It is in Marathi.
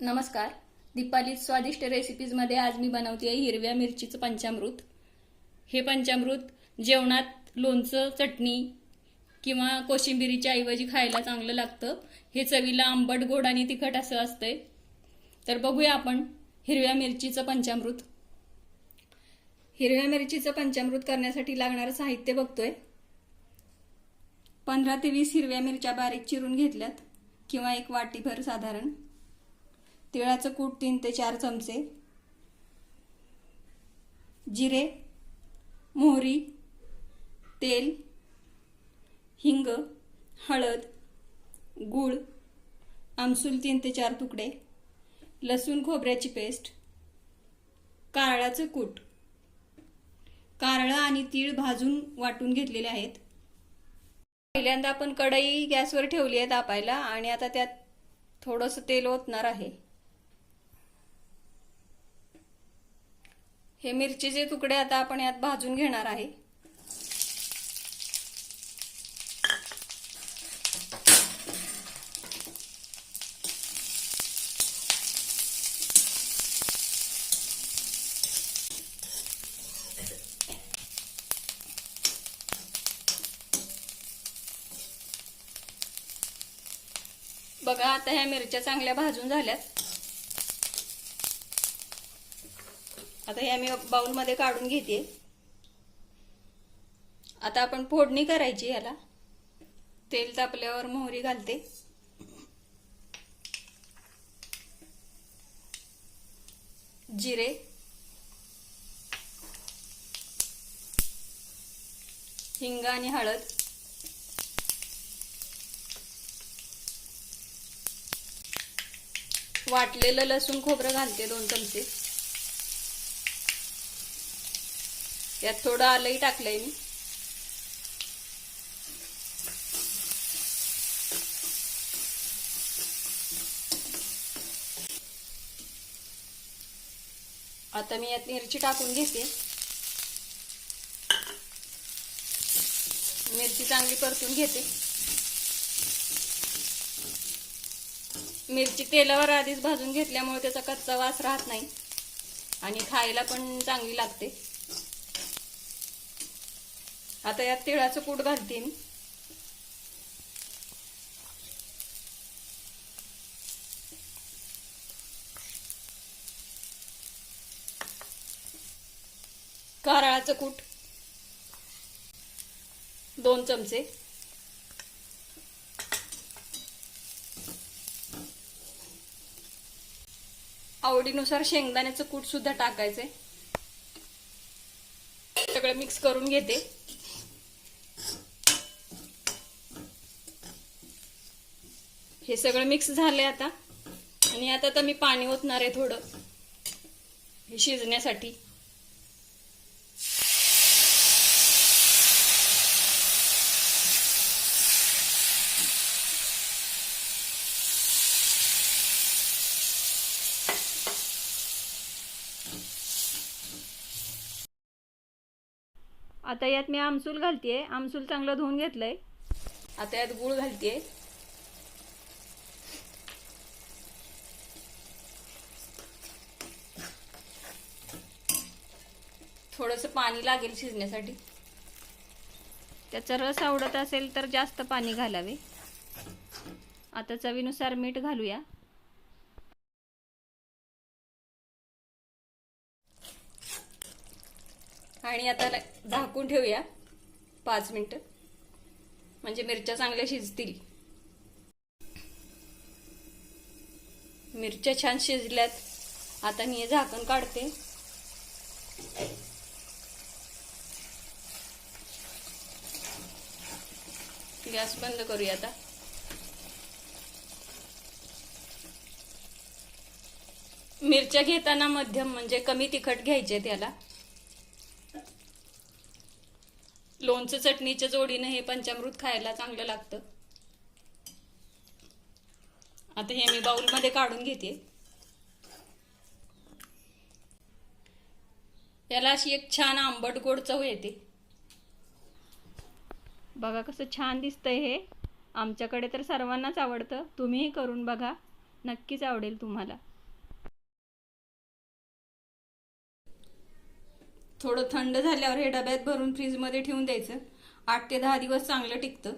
नमस्कार. दीपाली स्वादिष्ट रेसिपीजमध्ये आज मी बनवते आहे हिरव्या मिरचीचं पंचामृत. हे पंचामृत जेवणात लोणचं चटणी किंवा कोशिंबिरीच्या ऐवजी खायला चांगलं लागतं. हे चवीला आंबट गोड आणि तिखट असं असतंय. तर बघूया आपण हिरव्या मिरचीचं पंचामृत. हिरव्या मिरचीचं पंचामृत करण्यासाठी लागणारं साहित्य बघतोय. पंधरा ते वीस हिरव्या मिरच्या बारीक चिरून घेतल्यात किंवा एक वाटीभर साधारण. तिळाचं कूट तीन ते चार चमचे. जिरे मोहरी तेल हिंग हळद गूळ आमसूल तीन ते चार तुकडे लसूण खोबऱ्याची पेस्ट कारळाचं कूट. कारळं आणि तीळ भाजून वाटून घेतलेले आहेत. पहिल्यांदा आपण कढई गॅसवर ठेवली आहे तापायला आणि आता त्यात थोडंसं तेल ओतणार आहे. हे मिरचीचे तुकडे आता आपण यात भाजून घेणार आहे. बघा आता ह्या मिरच्या चांगल्या भाजून झाल्यात. आता हे मी बाउलमध्ये काढून घेते. आता आपण फोडणी करायची ह्याला तेल तापल्यावर मोहरी घालते. जिरे. हिंग आणि हळद. वाटलेलं लसूण खोबरं घालते दोन चमचे. यात थोडं आलंही टाकलंय मी. आता मी यात मिरची टाकून घेते. मिरची चांगली परतून घेते. मिरची तेलावर आधीच भाजून घेतल्यामुळे त्याचा कच्चा वास राहत नाही आणि खायला पण चांगली लागते. आता यात तिळाचं कूट घालतीन. कारळाचं कूट. दोन चमचे. आवडीनुसार शेंगदाण्याचं कूट सुद्धा टाकायचंय. सगळं मिक्स करून घेते. हे सगळं मिक्स झालंय आता. आणि आता तर मी पाणी ओतणार आहे थोडं. हे शिजण्यासाठी. आता यात मी आमसूल घालतेय. आमसूल चांगलं धुवून घेतलंय. आता यात गुळ घालतेय. थोडस पाणी लागेल शिजण्यासाठी. त्याचा रस आवडत असेल तर जास्त पाणी घालावे. आता चवीनुसार मीठ घालूया. आणि आता झाकून ठेवूया. पाच मिनिटं. म्हणजे मिरच्या चांगल्या शिजतील. मिरच्या छान शिजल्यात. आता मी हे झाकण काढते. गॅस बंद करूया आता. मिरच्या घेताना मध्यम म्हणजे कमी तिखट घ्यायचे त्याला. लोणचं चटणीच्या जोडीनं हे पंचामृत खायला चांगलं लागतं. आता हे मी बाउलमध्ये काढून घेते. याला अशी एक छान आंबट गोड चव येते. बघा कसं छान दिसतंय हे. आमच्याकडे तर सर्वांनाच आवडतं. तुम्हीही करून बघा. नक्कीच आवडेल तुम्हाला. थोडं थंड झाल्यावर हे डब्यात भरून फ्रीजमध्ये ठेवून द्यायचं. आठ ते दहा दिवस चांगलं टिकतं.